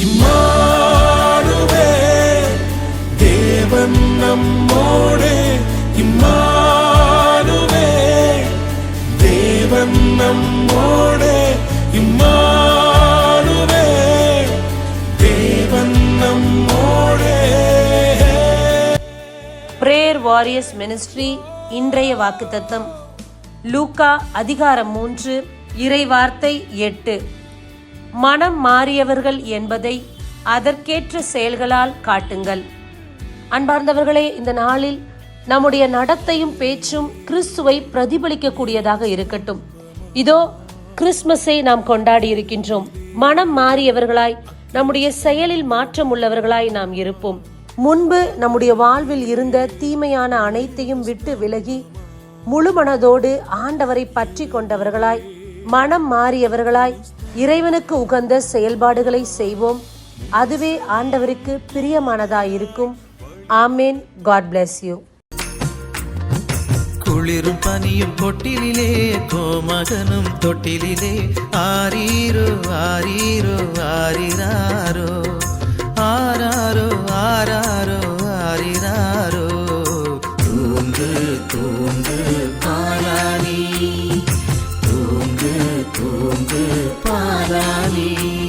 இம்மானுவே தேவன் நம்மோடே இம்மானுவே தேவன் நம்மோடே இம்மானுவே தேவன் நம்மோடே. பிரேயர் வாரியர்ஸ் மினிஸ்ட்ரி இன்றைய வாக்குத்தத்தம். லூக்கா அதிகாரம் மூன்று இறை வார்த்தை எட்டு. மனம் மாறியவர்கள் என்பதை அதற்கேற்ற செயல்களால் காட்டுங்கள். அன்பார்ந்தவர்களே இந்த நாளில் நம்முடைய நடத்தையும் பேச்சும் கிறிஸ்துவை பிரதிபலிக்கக்கூடியதாக இருக்கட்டும். இதோ கிறிஸ்மஸை நாம் கொண்டாடி இருக்கின்றோம். மனம் மாறியவர்களாய் நம்முடைய செயலில் மாற்றம் உள்ளவர்களாய் நாம் இருப்போம். முன்பு நம்முடைய வாழ்வில் இருந்த தீமையான அனைத்தையும் விட்டு விலகி முழு மனதோடு ஆண்டவரை பற்றி கொண்டவர்களாய் மனம் மாறியவர்களாய் இறைவனுக்கு உகந்த செயல்பாடுகளை செய்வோம். அதுவே ஆண்டவருக்கு பிரியமானதாயிருக்கும். ஆமேன். காட் பிளஸ் யூ குளிரும் பனியும் கொட்டிலே கோமகனும் தொட்டிலே ஆரீரோ ஆரீரோ ஆரிராரோ ஆராரோ ஆராரோ ஆரிராரோ. தூங்கு தூங்கு காலானி தூங்கு தூங்கு Sami.